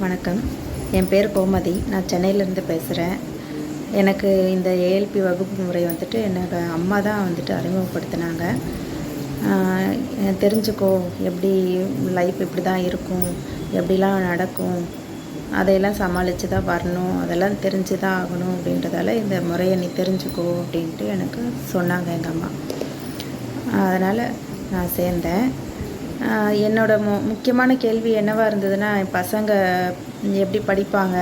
வணக்கம். என் பேர் கோமதி. நான் சென்னையிலேருந்து பேசுகிறேன் எனக்கு இந்த ஏஎல்பி வகுப்பு முறை வந்துட்டு என்னோட அம்மா தான் வந்துட்டு அறிமுகப்படுத்தினாங்க. தெரிஞ்சுக்கோ. எப்படி லைஃப் இப்படி தான் இருக்கும். எப்படிலாம் நடக்கும். அதையெல்லாம் சமாளித்து தான் வரணும். அதெல்லாம் தெரிஞ்சு தான் ஆகணும் அப்படின்றதால இந்த முறையை நீ தெரிஞ்சுக்கோ அப்படின்ட்டு எனக்கு சொன்னாங்க எங்கள் அம்மா. அதனால் நான் சேர்ந்தேன். என்னோட மு முக்கியமான கேள்வி என்னவாக இருந்ததுன்னா என் பசங்க எப்படி படிப்பாங்க?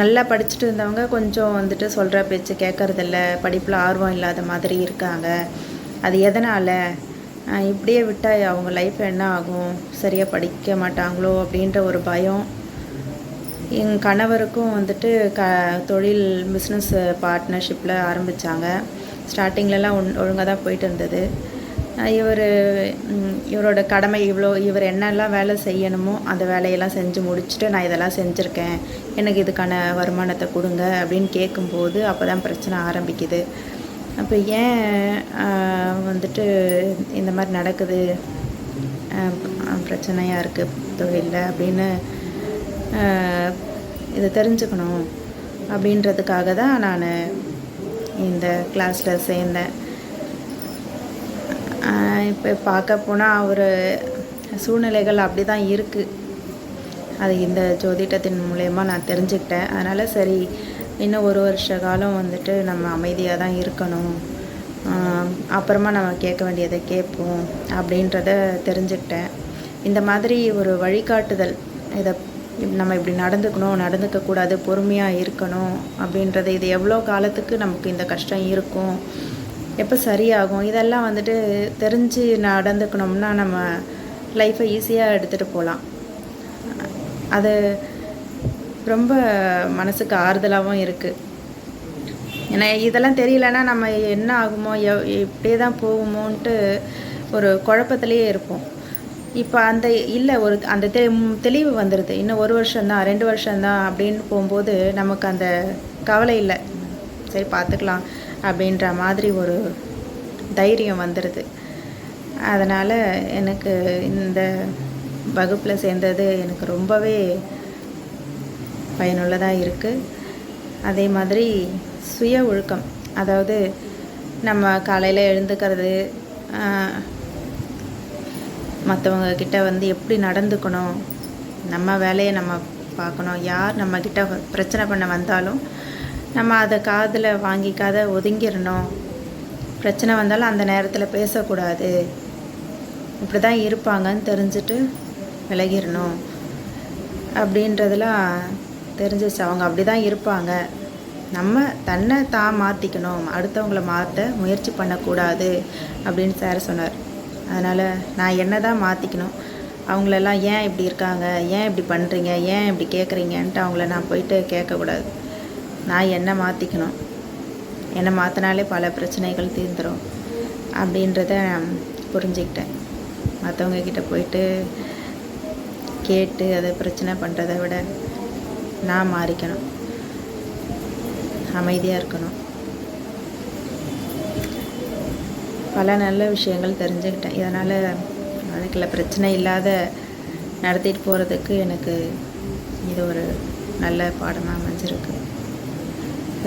நல்லா படிச்சுட்டு இருந்தவங்க கொஞ்சம் வந்துட்டு சொல்கிற பேச்சு கேட்கறதில்ல படிப்பில் ஆர்வம் இல்லாத மாதிரி இருக்காங்க. அது எதனால்? இப்படியே விட்டால் அவங்க லைஃப் என்ன ஆகும்? சரியாக படிக்க மாட்டாங்களோ அப்படின்ற ஒரு பயம். என் கணவருக்கும் வந்துட்டு க தொழில் பிஸ்னஸ் பார்ட்னர்ஷிப்பில் ஆரம்பித்தாங்க ஸ்டார்டிங்லலாம் ஒன் ஒழுங்காக தான் போயிட்டு இருந்தது. இவர் இவரோட கடமை இவ்வளோ இவர் என்னெல்லாம் வேலை செய்யணுமோ அந்த வேலையெல்லாம் செஞ்சு முடிச்சுட்டு நான் இதெல்லாம் செஞ்சுருக்கேன். எனக்கு இதுக்கான வருமானத்தை கொடுங்க அப்படின்னு கேட்கும்போது அப்போ தான் பிரச்சனை ஆரம்பிக்குது. அப்போ ஏன் வந்துட்டு இந்த மாதிரி நடக்குது? பிரச்சனையாக இருக்குது தொழிலில் அப்படின்னு இதை தெரிஞ்சுக்கணும் அப்படின்றதுக்காக தான் நான் இந்த கிளாஸில் சேர்ந்தேன். இப்போ பார்க்க போனால் ஒரு சூழ்நிலைகள் அப்படி தான் இருக்குது அது இந்த ஜோதிடத்தின் மூலயமா நான் தெரிஞ்சுக்கிட்டேன். அதனால் சரி இன்னும் ஒரு வருஷ காலம் வந்துட்டு நம்ம அமைதியாக தான் இருக்கணும் அப்புறமா நம்ம கேட்க வேண்டியதை கேட்போம் அப்படின்றத தெரிஞ்சுக்கிட்டேன். இந்த மாதிரி ஒரு வழிகாட்டுதல் இதை நம்ம இப்படி நடந்துக்கணும் நடந்துக்கக்கூடாது பொறுமையாக இருக்கணும் அப்படின்றது இது எவ்வளோ காலத்துக்கு நமக்கு இந்த கஷ்டம் இருக்கும். எப்போ சரியாகும்? இதெல்லாம் வந்துட்டு தெரிஞ்சு நடந்துக்கணும்னா நம்ம லைஃப்பை ஈஸியாக எடுத்துகிட்டு போகலாம் அது ரொம்ப மனசுக்கு ஆறுதலாகவும் இருக்குது ஏன்னா இதெல்லாம் தெரியலன்னா நம்ம என்ன ஆகுமோ எவ் இப்படியே தான் போகுமோன்ட்டு ஒரு குழப்பத்திலேயே இருப்போம். இப்போ அந்த இல்லை ஒரு அந்த தெ தெளிவு வந்துடுது இன்னும் ஒரு வருஷம்தான் ரெண்டு வருஷம்தான் அப்படின்னு போகும்போது நமக்கு அந்த கவலை இல்லை. சரி பார்த்துக்கலாம். அப்படின்ற மாதிரி ஒரு தைரியம் வந்துடுது அதனால் எனக்கு இந்த வகுப்பில் சேர்ந்தது எனக்கு ரொம்பவே பயனுள்ளதாக இருக்குது அதே மாதிரி சுய ஒழுக்கம். அதாவது நம்ம காலையில் எழுந்துக்கிறது மற்றவங்க கிட்ட வந்து எப்படி நடந்துக்கணும் நம்ம வேலையை நம்ம பார்க்கணும் யார் நம்ம பிரச்சனை பண்ண வந்தாலும் நம்ம அதை காதில் வாங்கிக்காத ஒதுங்கிடணும். பிரச்சனை வந்தாலும் அந்த நேரத்தில் பேசக்கூடாது. இப்படி தான் இருப்பாங்கன்னு தெரிஞ்சுட்டு விலகிடணும். அப்படின்றதெல்லாம் தெரிஞ்சிச்சு. அவங்க அப்படி தான் இருப்பாங்க. நம்ம தன்னை தான் மாற்றிக்கணும் அடுத்தவங்கள மாற்ற முயற்சி பண்ணக்கூடாது அப்படின்னு சார் சொன்னார். அதனால் நான் என்ன தான் மாற்றிக்கணும் அவங்களெல்லாம் ஏன் இப்படி இருக்காங்க? ஏன் இப்படி பண்ணுறீங்க ஏன் இப்படி கேட்குறீங்கன்ட்டு அவங்கள நான் போயிட்டு கேட்கக்கூடாது. நான் என்ன மாற்றிக்கணும் என்னை மாற்றினாலே பல பிரச்சனைகள் தீர்ந்துடும் அப்படின்றத புரிஞ்சுக்கிட்டேன். மற்றவங்க கிட்ட போயிட்டு கேட்டு அதை பிரச்சனை பண்ணுறதை விட நான் மாறிக்கணும். அமைதியாக இருக்கணும். பல நல்ல விஷயங்கள் தெரிஞ்சுக்கிட்டேன். இதனால் வாழ்க்கையில் பிரச்சனை இல்லாத நடத்திட்டு போகிறதுக்கு எனக்கு இது ஒரு நல்ல பாடமாக அமைஞ்சிருக்கு.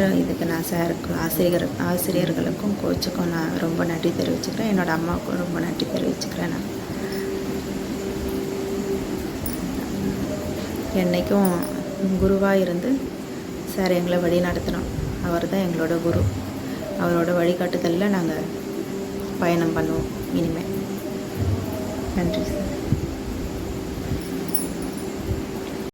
அப்புறம் இதுக்கு நான் சாருக்கு ஆசிரியர் ஆசிரியர்களுக்கும் கோச்சுக்கும் நான் ரொம்ப நன்றி தெரிவிச்சுக்கிறேன். என்னோடய அம்மாவுக்கும் ரொம்ப நன்றி தெரிவிச்சுக்கிறேன் நான். என்றைக்கும் குருவாக இருந்து சார் எங்களை வழி நடத்தினோம் அவர் தான் எங்களோட குரு. அவரோட வழிகாட்டுதலில் நாங்கள் பயணம் பண்ணுவோம். இனிமேல் நன்றி சார்